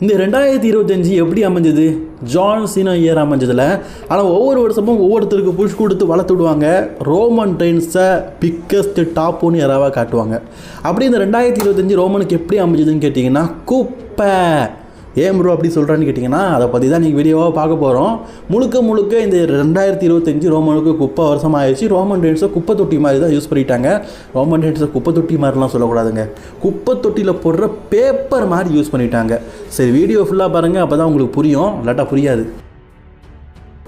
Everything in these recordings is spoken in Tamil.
இந்த ரெண்டாயிரத்தி இருபத்தஞ்சி எப்படி அமைஞ்சது? ஜான் சீனா இயர் அமைஞ்சதில். ஆனால் ஒவ்வொரு வருஷமும் ஒவ்வொருத்தருக்கு புஷ் கொடுத்து வளர்த்து விடுவாங்க. ரோமன் ட்ரெயின்ஸை பிக்கஸ்ட் டாப்புன்னு யாராவது காட்டுவாங்க. அப்படி இந்த ரெண்டாயிரத்தி இருபத்தஞ்சி ரோமனுக்கு எப்படி அமைஞ்சதுன்னு கேட்டிங்கன்னா குப்பை. ஏன் ப்ரோ அப்படி சொல்கிறான்னு கேட்டிங்கன்னா அதை பற்றி தான் நீங்கள் வீடியோவாக பார்க்க போகிறோம் முழுக்க முழுக்க இந்த ரெண்டாயிரத்தி இருபத்தஞ்சு ரோமனுக்கு குப்பை வருஷம் ஆயிடுச்சு ரோமன் டென்ஸை குப்பை தொட்டி மாதிரி தான் யூஸ் பண்ணிட்டாங்க. ரோமன் டென்ஸை குப்பை தொட்டி மாதிரிலாம் சொல்லக்கூடாதுங்க. குப்பை தொட்டியில் போடுற பேப்பர் மாதிரி யூஸ் பண்ணிட்டாங்க. சரி வீடியோ ஃபுல்லாக பாருங்கள் அப்போ தான் உங்களுக்கு புரியும். இல்லாட்டா புரியாது.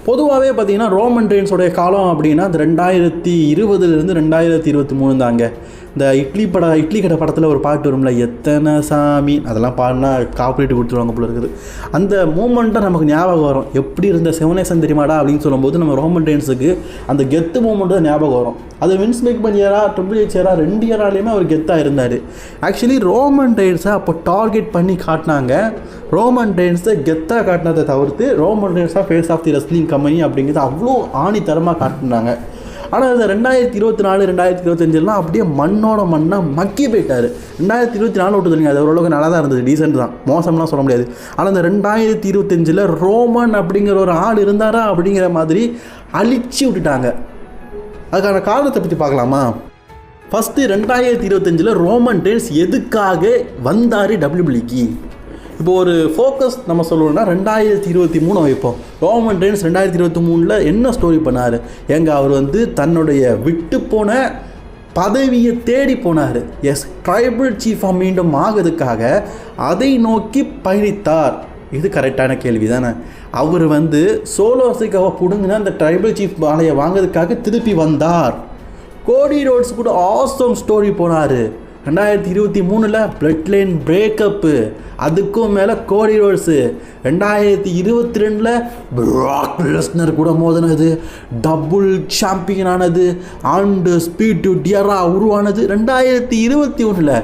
பொதுவாகவே பார்த்தீங்கன்னா ரோமன் ட்ரெயின்ஸோடைய காலம் அப்படின்னா ரெண்டாயிரத்தி இருபதுலேருந்து ரெண்டாயிரத்தி இருபத்தி மூணு தாங்க. இந்த இட்லி பட இட்லி கடை படத்தில் ஒரு பாட்டு வரும்ல எத்தனை சாமி அதெல்லாம் பாடினா காப்பரேட் கொடுத்துருவாங்க போல இருக்குது. அந்த மூமெண்ட்டை நமக்கு ஞாபகம் வரும். எப்படி இருந்த சிவனேசன் தெரியுமாடா அப்படின்னு சொல்லும்போது நம்ம ரோமன் ட்ரெயின்ஸுக்கு அந்த கெத்து மூமெண்ட் தான் ஞாபகம் வரும். அது வின்ஸ் மேக் இயரா ட்ரிபிள் ஹெச் இயரா ரெண்டு இயராலையுமே அவர் கெத்தாக இருந்தார். ஆக்சுவலி ரோமன் ரெயின்ஸை அப்போ டார்கெட் பண்ணி காட்டினாங்க. ரோமன் ரெயின்ஸை கெத்தாக காட்டினதை தவிர்த்து Roman ரெயின்ஸாக face of the wrestling company அப்படிங்கிறது அவ்வளோ ஆணித்தரமாக காட்டினாங்க ஆனால் இந்த ரெண்டாயிரத்தி இருபத்தி நாலு ரெண்டாயிரத்தி இருபத்தஞ்செல்லாம் அப்படியே மண்ணோட மண்ணாக மக்கி போயிட்டார். ரெண்டாயிரத்தி இருபத்தி நாலு விட்டு தெரியுங்க அது ஓரளவுக்கு நல்லா தான் இருந்தது டீசென்ட் தான். மோசம்லாம் சொல்ல முடியாது. ஆனால் இந்த ரெண்டாயிரத்தி இருபத்தஞ்சில் ரோமன் அப்படிங்கிற ஒரு ஆள் இருந்தாரா அப்படிங்கிற மாதிரி அழிச்சு விட்டுட்டாங்க. அதுக்கான காரணத்தை பற்றி பார்க்கலாமா? ஃபஸ்ட்டு ரெண்டாயிரத்தி இருபத்தஞ்சில் ரோமன் டேன்ஸ் எதுக்காக வந்தார் டபிள்யூபிள்யூக்கு இப்போ ஒரு ஃபோக்கஸ் நம்ம சொல்லணும்னா ரெண்டாயிரத்தி இருபத்தி மூணு வைப்போம். ரோமன் டென்ஸ் ரெண்டாயிரத்தி இருபத்தி மூணில் என்ன ஸ்டோரி பண்ணார்? எங்க அவர் வந்து தன்னுடைய விட்டு போன பதவியை தேடி போனார். எஸ் ட்ரைபல் சீஃபாக மீண்டும் ஆகிறதுக்காக அதை நோக்கி பயணித்தார். இது கரெக்டான கேள்வி தானே அவர் வந்து சோலோசிக்காவை பிடுங்கின அந்த ட்ரைபிள் சீஃப் ஆலையை வாங்குறதுக்காக திருப்பி வந்தார். கோடி ரோட்ஸ் கூட ஆசம் ஸ்டோரி போனார். ரெண்டாயிரத்தி இருபத்தி மூணில் பிளட் லைன் பிரேக்கப்பு அதுக்கும் மேலே கோடி ரோல்ஸு ரெண்டாயிரத்தி இருபத்தி ரெண்டில் பிராக் லெஸ்னர் கூட மோதினது. டபுள் சாம்பியன் ஆனது. ஆண்டு ஸ்பீட் டு டியரா உருவானது. ரெண்டாயிரத்தி இருபத்தி ஒன்றில்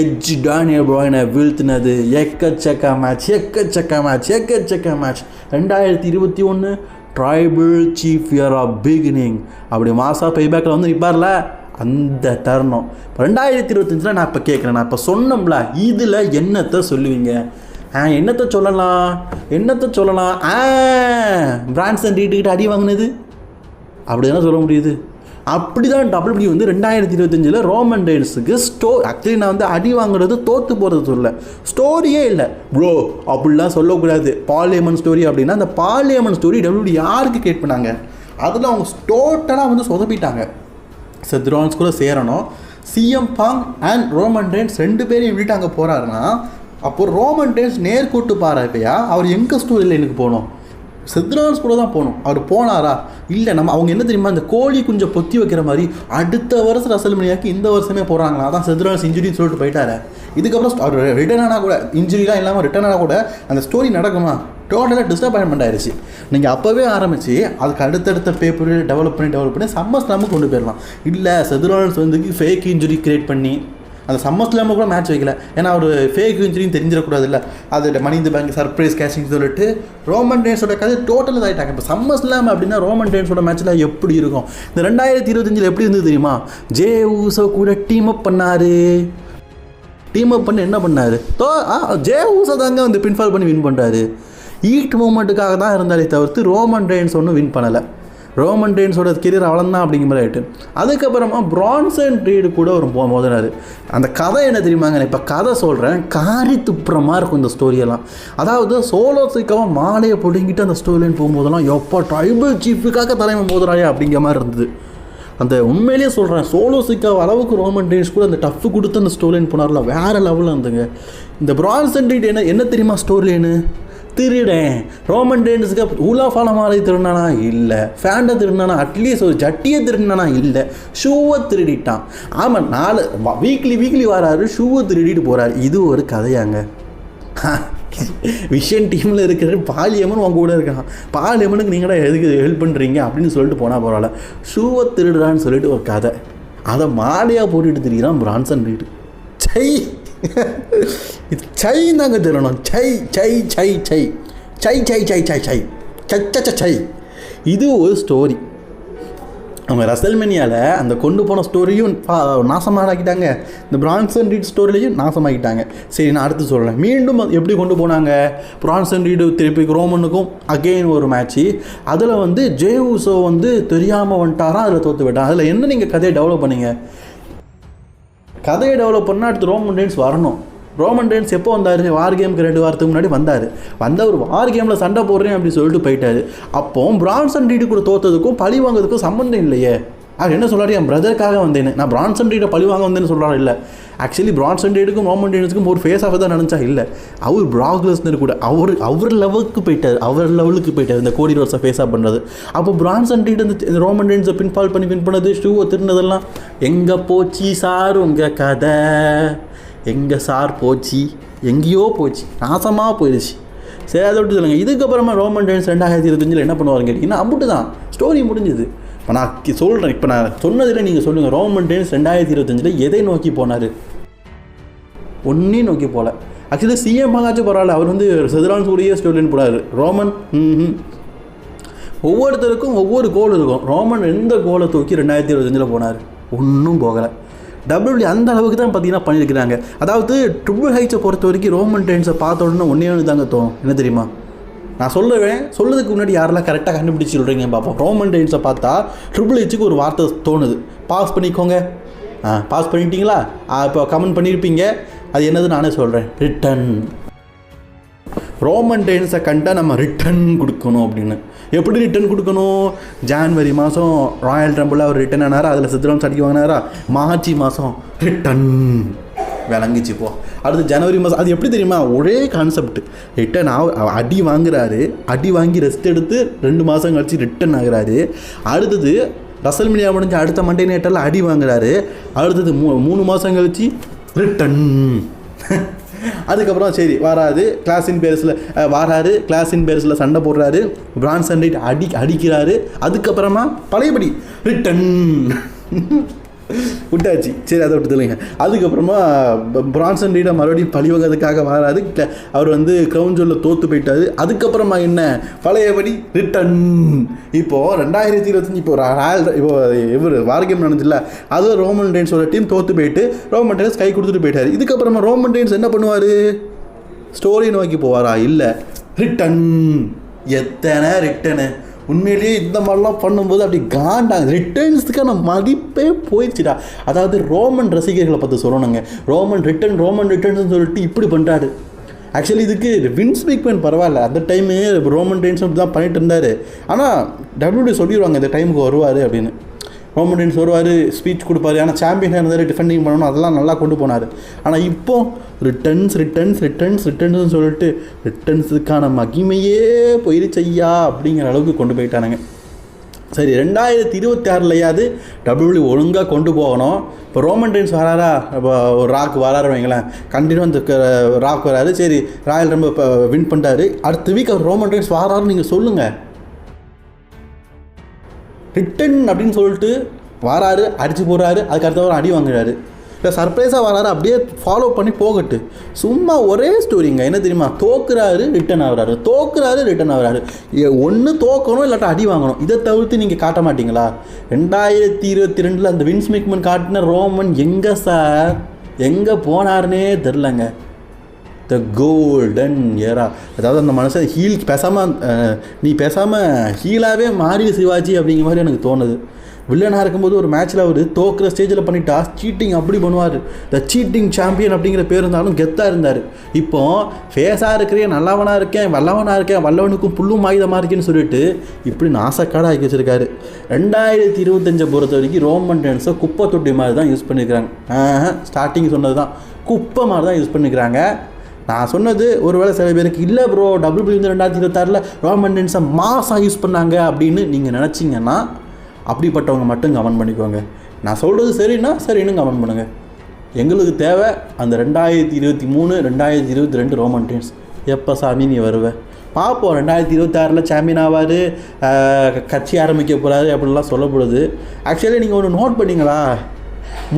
எஜ் டானியல் ப்ராயினை வீழ்த்தினது. எக்கச்சக்க மேட்ச் எக்கச்சக்க மேட்ச் எக்கச்சக்க மேட்ச் ரெண்டாயிரத்தி இருபத்தி ஒன்று tribal chief year of beginning அப்படி மாசா பேபேக்கில் வந்து நிற்பார்ல அந்த தருணம். ரெண்டாயிரத்தி இருபத்தஞ்சில் நான் இப்போ கேட்குறேன் நான் இப்போ சொன்னோம்ல இதில் என்னத்தை சொல்லுவீங்க? ஆ என்னத்தை சொல்லலாம்? என்னத்தை சொல்லலாம்? ஆ பிரான்சன் ரீட்டுக்கிட்ட அடி வாங்கினது. அப்படி தானே சொல்ல முடியுது? அப்படி தான் டபுள்யூ வந்து ரெண்டாயிரத்தி இருபத்தஞ்சில் ரோமன் டைல்ஸுக்கு ஸ்டோ ஆக்சுவலி நான் வந்து அடி வாங்குறது தோற்று போகிறது சொல்ல ஸ்டோரியே இல்லை. ப்ரோ அப்படிலாம் சொல்லக்கூடாது. பாலியமன் ஸ்டோரி அப்படின்னா அந்த பாலியமன் ஸ்டோரி டபிள்யூ யாருக்கு கிரியேட் பண்ணாங்க? அதில் அவங்க டோட்டலாக வந்து சொதப்பிட்டாங்க. செத்ரான்ஸ் கூட சேரணும். CM Punk and Roman Reigns ரெண்டு பேரையும் விட்டு அங்கே போகிறாருன்னா அப்போ ரோமன் டென்ஸ் நேர்கூட்டு பாருப்பையா அவர் எங்கே ஸ்டோரியில் எனக்கு போகணும்? செத்ரான்ஸ் கூட தான் போகணும். அவர் போனாரா? இல்லை நம்ம அவங்க என்ன தெரியுமா இந்த கோழி குஞ்சை பொத்தி வைக்கிற மாதிரி அடுத்த வருஷம் ரசல்மணியாக்கி இந்த வருஷமே போகிறாங்களா அதான் செத்ரான்ஸ் இன்ஜுரின்னு சொல்லிட்டு போயிட்டாரு. இதுக்கப்புறம் அவர் ரிட்டர்ன் ஆனால் கூட இன்ஜுரிலாம் இல்லாமல் ரிட்டர்ன் ஆனால் கூட அந்த ஸ்டோரி நடக்குமா? டோட்டலாக டிஸப்பாயின்மெண்ட் ஆயிடுச்சு நீங்கள் அப்போவே ஆரம்பித்து அதுக்கு அடுத்தடுத்த பேப்பர் டெவலப் பண்ணி டெவலப் பண்ணி சம்மர் ஸ்லாமுக்கு கொண்டு போயிடலாம். இல்லை செதுரான்ஸ் வந்து ஃபேக் இன்ஜுரி கிரியேட் பண்ணி அந்த சம்மர் ஸ்லாமு கூட மேட்ச் வைக்கல. ஏன்னா அவர் ஃபேக் இன்ஜுரின்னு தெரிஞ்சிடக்கூடாது இல்லை அது மணி இந்த பேங்க் சர்ப்ரைஸ் கேஷிங் சொல்லிட்டு ரோமன் டேன்ஸோட கதை டோட்டல் இதாகிட்டாங்க இப்போ சம்மர் ஸ்லாம் அப்படின்னா ரோமன் டேன்ஸோட மேட்ச்சில் எப்படி இருக்கும்? இந்த ரெண்டாயிரத்தி இருபத்தஞ்சில் எப்படி இருந்தது தெரியுமா? ஜே ஊசோ கூட டீம் அப் பண்ணார். டீம் அப் பண்ணி என்ன பண்ணார்? தோ ஆ ஜே ஊசோ தாங்க வந்து பின்ஃபால் பண்ணி வின் பண்ணுறாரு ஈட் மூமெண்ட்டுக்காக தான் இருந்தாலே தவிர்த்து ரோமன் ரெயின்ஸ் ஒன்றும் வின் பண்ணலை. ரோமன் ரெயின்ஸோட கெரியர் அவ்வளோதான் அப்படிங்கிற மாதிரி ஆகிட்டு அதுக்கப்புறமா பிரான்சன் ரீடு கூட ஒரு மோதினார். அந்த கதை என்ன தெரியுமாங்க நான் இப்போ கதை சொல்கிறேன் காரி துப்புறமாக இருக்கும் இந்த ஸ்டோரியெல்லாம் அதாவது சோலோ சிக்காவை மாலையை பிடுங்கிட்டு அந்த ஸ்டோரிலைன்னு போகும்போதெல்லாம் எப்போ ட்ரைபிள் சீஃபுக்காக தலைமை மோதுறாயா அப்படிங்கிற மாதிரி இருந்தது. அந்த உண்மையிலேயே சொல்கிறேன் சோலோ சிக்கா அளவுக்கு ரோமன் டேஸ் கூட அந்த டஃப் கொடுத்து அந்த ஸ்டோரிலைன் போனார்ல. வேறு லெவலில் இருந்துங்க. இந்த பிரான்சன் ரீட் என்ன என்ன தெரியுமா ஸ்டோரிலைனு திருடேன். ரோமன் டேன்ஸுக்கு ஊலா ஃபாலமாலை திருடினானா? இல்லை. ஃபேண்டை திருடினானா? அட்லீஸ்ட் ஒரு ஜட்டியை திருடினானா? இல்லை. ஷூவை திருடிட்டான். ஆமாம் நாலு வீக்லி வீக்லி வராரு ஷூவை திருடிட்டு போகிறாரு இது ஒரு கதையாங்க. விஷன் டீமில் இருக்கிற பாலியம்மன் உங்க கூட இருக்கான். பாலியம்மனுக்கு நீங்களா எதுக்கு ஹெல்ப் பண்ணுறீங்க அப்படின்னு சொல்லிட்டு போனால் பரவாயில்ல. ஷூவை திருடுறான்னு சொல்லிட்டு ஒரு கதை. அதை மாலையாக போட்டுட்டு திரிகிறான் பிரான்சன் வீடு. சை இது சை தாங்க சை சை சை சை சை சை சை சை சை சச்ச சை இது ஒரு ஸ்டோரி அவங்க ரசல்மெனியாவில் அந்த கொண்டு போன ஸ்டோரியும் நாசமாகிட்டாங்க இந்த பிரான்சன் ரீட் ஸ்டோரிலையும் நாசமாக்கிட்டாங்க சரி நான் அடுத்து சொல்கிறேன் மீண்டும் எப்படி கொண்டு போனாங்க பிரான்சன் ரீடு திருப்பி ரோமனுக்கும் அகெயின் ஒரு மேட்ச்சு அதில் வந்து ஜே ஊசோ வந்து தெரியாமல் வந்துட்டாராம் அதில் தோற்று விட்டான் அதில் என்ன நீங்கள் கதையை டெவலப் பண்ணீங்க கதையை டெவலப் பண்ணால் அடுத்து ரோமன் டேன்ஸ் வரணும். ரோமன் டேன்ஸ் எப்போ வந்தார்? வார் கேமுக்கு ரெண்டு வாரத்துக்கு முன்னாடி வந்தார். வந்த ஒரு வார் கேமில் சண்டை போடுறேன் அப்படின்னு சொல்லிட்டு போயிட்டார். அப்போ பிரான்சன் டீடு கூட தோத்ததுக்கும் பழி வாங்குறதுக்கும் சம்மந்தம் இல்லையே. அவர் என்ன சொல்கிறார் என் பிரதருக்காக வந்தேன் நான் பிரான்சன் ரீடை பழிவாங்க வந்தேன்னு சொல்கிறாரு இல்லை. ஆக்சுவலி பிரான்சன் ரீடுக்கும் ரோமன் டென்ஸுக்கும் ஒரு ஃபேஸ் ஆஃப் தான் நினச்சா இல்லை. அவர் பிராக்லஸ்னர் கூட அவர் அவர் லெவலுக்கு போயிட்டார். அவர் லெவலுக்கு போயிட்டார் இந்த கோடி ரோஸை ஃபேஸ் ஆஃப் பண்ணுறது அப்போ பிரான்சன் ரீடு இந்த ரோமன் டென்ஸை பின்ஃபால் பண்ணி பின் பண்ணது ஷூவை திருந்ததெல்லாம் எங்கே போச்சு சார் உங்கள் கதை? எங்கே சார் போச்சு? எங்கேயோ போச்சு. நாசமாக போயிடுச்சு. சரி அதை விட்டு சொல்லுங்கள் இதுக்கப்புறமா ரோமன் டைன்ஸ் ரெண்டாயிரத்தி இருபத்தஞ்சில் என்ன பண்ணுவாருன்னு கேட்டிங்கன்னா அம்புட்டு தான் ஸ்டோரி முடிஞ்சுது. இப்போ நான் சொல்கிறேன் இப்போ நான் சொன்னதில் நீங்கள் சொல்லுங்கள் ரோமன் டேன்ஸ் ரெண்டாயிரத்தி இருபத்தஞ்சில் எதை நோக்கி போனார்? ஒன்றையும் நோக்கி போகல ஆக்சுவலி சிஎம் ஆகாச்சும் பரவாயில்ல. அவர் வந்து செதுரான் சூரிய ஸ்டோலின் போடாரு ரோமன் ம் ஒவ்வொருத்தருக்கும் ஒவ்வொரு கோல் இருக்கும். ரோமன் எந்த கோலை தூக்கி ரெண்டாயிரத்தி இருபத்தஞ்சில் போனார்? ஒன்றும் போகலை. டபிள்யூ அந்த அளவுக்கு தான் பார்த்தீங்கன்னா பண்ணியிருக்கிறாங்க. அதாவது ட்ரிபிள் ஹைட்ஸை பொறுத்த வரைக்கும் ரோமன் டென்ஸை பார்த்த உடனே ஒன்றே ஒன்று தாங்க தோணும். என்ன தெரியுமா? நான் சொல்லுவேன் சொல்லுறதுக்கு முன்னாடி யாரெல்லாம் கரெக்டாக கண்டுபிடிச்சி சொல்கிறீங்க பார்ப்போம். ரோமன் டென்ஸை பார்த்தா ட்ரிபிள் ஹெச்சுக்கு ஒரு வார்த்தை தோணுது. பாஸ் பண்ணிக்கோங்க. ஆ பாஸ் பண்ணிட்டீங்களா? இப்போ கமெண்ட் பண்ணியிருப்பீங்க அது என்னது நானே சொல்கிறேன் ரிட்டன் ரோமன் டென்ஸை கண்டா நம்ம ரிட்டன் கொடுக்கணும் அப்படின்னு. எப்படி ரிட்டன் கொடுக்கணும்? ஜான்வரி மாதம் ராயல் டம்பிள் அவர் ரிட்டன் ஆனாரா? அதில் சித்திரம் சடிக்கு வாங்கினாரா? மார்ச் மாதம் ரிட்டன் விளங்கிச்சு போ. அடுத்து ஜனவரி மாதம் அது எப்படி தெரியுமா? ஒரே கான்செப்ட் ரிட்டன் ஆ அடி வாங்குறாரு. அடி வாங்கி ரெஸ்ட் எடுத்து ரெண்டு மாதம் கழிச்சு ரிட்டன் ஆகுறாரு. அடுத்தது ரசல்மினியா முடிஞ்சு அடுத்த மண்டே நேட்டரில் அடி வாங்குறாரு. அடுத்தது மூ மூணு மாதம் கழிச்சு ரிட்டன் அதுக்கப்புறம் சரி வராது. கிளாஸின் பேர்ஸில் வராரு. கிளாஸின் பேர்ஸில் சண்டை போடுறாரு. பிரான்சன் ரைட் அடி அடிக்கிறாரு. அதுக்கப்புறமா பழையபடி ரிட்டன் விட்டாச்சு. சரி அதை விட்டு தெளிங்க அதுக்கப்புறமா பிரான்சன் ரீடை மறுபடியும் பழிவங்கிறதுக்காக வராது. அவர் வந்து க்ரௌன் ஜோலில் தோற்று போயிட்டாரு. அதுக்கப்புறமா என்ன? பழையபடி ரிட்டன் இப்போது ரெண்டாயிரத்தி இருபத்தஞ்சி இப்போ ராயல் இப்போ இவர் வார்கேம் நடந்துச்சுல அது ரோமன் டென்ஸோட டீம் தோற்று போயிட்டு ரோமன் டென்ஸ் கை கொடுத்துட்டு போயிட்டார். இதுக்கப்புறமா ரோமன் டைன்ஸ் என்ன பண்ணுவார்? ஸ்டோரி நோக்கி போவாரா? இல்லை. ரிட்டன் எத்தனை ரிட்டனு உண்மையிலேயே இந்த மாதிரிலாம் பண்ணும்போது அப்படி காண்டாங்க. ரிட்டர்ன்ஸுக்கான மதிப்பே போயிடுச்சுடா. அதாவது ரோமன் ரசிகர்களை பற்றி சொல்லணுங்க. ரோமன் ரிட்டர்ன் ரோமன் ரிட்டர்ன்ஸ் சொல்லிட்டு இப்படி பண்ணுறாரு ஆக்சுவலி இதுக்கு வின்ஸ் மேக்மேன் பரவாயில்ல. அந்த டைமு ரோமன் டென்ஸ் தான் பண்ணிட்டு இருந்தார். ஆனால் டபிள்யூடி சொல்லிடுவாங்க இந்த டைமுக்கு வருவார் அப்படின்னு. ரோமன் வருவார் ஸ்பீச் கொடுப்பாரு. ஆனால் சாம்பியனாக இருந்தார் டிஃபெண்டிங் பண்ணணும் அதெல்லாம் நல்லா கொண்டு போனார். ஆனால் இப்போ ரிட்டர்ன்ஸ் ரிட்டர்ன்ஸ் ரிட்டர்ன்ஸ் ரிட்டர்ன்ஸ்னு சொல்லிட்டு ரிட்டர்ன்ஸுக்கான மகிமையே போயிருச்சையா அப்படிங்கிற அளவுக்கு கொண்டு போயிட்டானுங்க. சரி ரெண்டாயிரத்தி இருபத்தி ஆறுலையாவது டபிள்யூ ஒழுங்காக கொண்டு போகணும். இப்போ ரோமன் டென்ஸ் வராரா? இப்போ ஒரு ராக் வராரு வைங்களேன். கண்டினியூ அந்த ராக் வராரு. சரி ராயல் ரொம்ப இப்போ வின் பண்ணிட்டாரு. அடுத்த வீக் அவர் ரோமன் டென்ஸ் வராருன்னு நீங்கள் சொல்லுங்கள் ரிட்டன் அப்படின்னு சொல்லிட்டு வராரு அடித்து போடுறாரு அதுக்கு அடுத்தவரை அடி வாங்குறாரு. இல்லை சர்ப்ரைஸாக வராரு அப்படியே ஃபாலோ பண்ணி போகட்டு. சும்மா ஒரே ஸ்டோரிங்க என்ன தெரியுமா? தோக்குறாரு ரிட்டன் ஆகுறாரு. தோக்குறாரு ரிட்டன் ஆகுறாரு. ஒன்று தோக்கணும் இல்லாட்டா அடி வாங்கணும். இதை தவிர்த்து நீங்கள் காட்ட மாட்டீங்களா? ரெண்டாயிரத்தி இருபத்தி ரெண்டில் அந்த வின்ஸ் மிக்மன் காட்டின ரோமன் எங்கே சார்? எங்கே போனாருன்னே தெரிலங்க த கோல்டன் ஏரா அதாவது அந்த மனுஷன் ஹீல் பேசாமல் நீ பேசாமல் ஹீலாகவே மாறி சிவாஜி அப்படிங்கிற மாதிரி எனக்கு தோணுது. வில்லனாக இருக்கும்போது ஒரு மேட்ச்சில் அவர் தோக்குற ஸ்டேஜில் பண்ணிட்டா சீட்டிங் அப்படி பண்ணுவார். த சீட்டிங் சாம்பியன் அப்படிங்கிற பேர் இருந்தாலும் கெத்தாக இருந்தார். இப்போ ஃபேஸாக இருக்கிறேன் நல்லவனாக இருக்கேன் வல்லவனாக இருக்கேன் வல்லவனுக்கும் புல்லும் ஆயுதமாக இருக்கேன்னு சொல்லிட்டு இப்படி நாசக்காடாக ஆக்கி வச்சிருக்காரு. ரெண்டாயிரத்தி இருபத்தஞ்சை பொறுத்த வரைக்கும் ரோமன் டென்ஸை குப்பை தொட்டி மாதிரி தான் யூஸ் பண்ணியிருக்கிறாங்க ஸ்டார்டிங் சொன்னது தான் குப்பை மாதிரி தான் யூஸ் பண்ணிக்கிறாங்க நான் சொன்னது ஒருவேளை சில பேருக்கு இல்லை ப்ரோ டபுள் பிளி வந்து ரெண்டாயிரத்தி இருபத்தாறில் ரோமன் டென்ஸை மாசாக யூஸ் பண்ணாங்க அப்படின்னு நீங்கள் நினச்சிங்கன்னா அப்படிப்பட்டவங்க மட்டும் கமெண்ட் பண்ணிக்கோங்க. நான் சொல்கிறது சரின்னா சரின்னு கமெண்ட் பண்ணுங்கள் எங்களுக்கு தேவை அந்த ரெண்டாயிரத்தி இருபத்தி மூணு ரெண்டாயிரத்தி இருபத்தி ரெண்டு ரோமன் டென்ஸ் எப்போ சாமி நீ வருவேன் பார்ப்போம். ரெண்டாயிரத்தி இருபத்தாறில் சாம்பியன் ஆவார் கட்சி ஆரம்பிக்க போகிறாரு அப்படிலாம் சொல்லப்படுது ஆக்சுவலி நீங்கள் ஒன்று நோட் பண்ணிங்களா?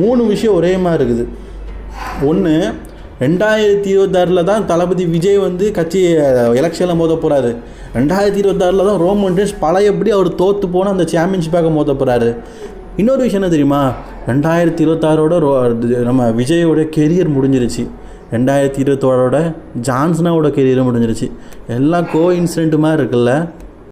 மூணு விஷயம் ஒரே மாதிரி இருக்குது. ஒன்று ரெண்டாயிரத்தி இருபத்தாறில் தான் தளபதி விஜய் வந்து கட்சி எலெக்ஷனில் மோத போகிறாரு ரெண்டாயிரத்தி இருபத்தாறில் தான் ரோமன் டேஸ் பழையபடி அவர் தோற்று போன அந்த சாம்பியன்ஷிப்பாக மோத போகிறாரு இன்னொரு விஷயம் என்ன தெரியுமா? ரெண்டாயிரத்தி இருபத்தாறோட ரோ நம்ம விஜயோட கெரியர் முடிஞ்சிருச்சு. ரெண்டாயிரத்தி இருபத்தோட ஜான்சனாவோட கெரியர் முடிஞ்சிருச்சு. எல்லாம் கோ இன்சிடென்ட் மாதிரி இருக்குல்ல?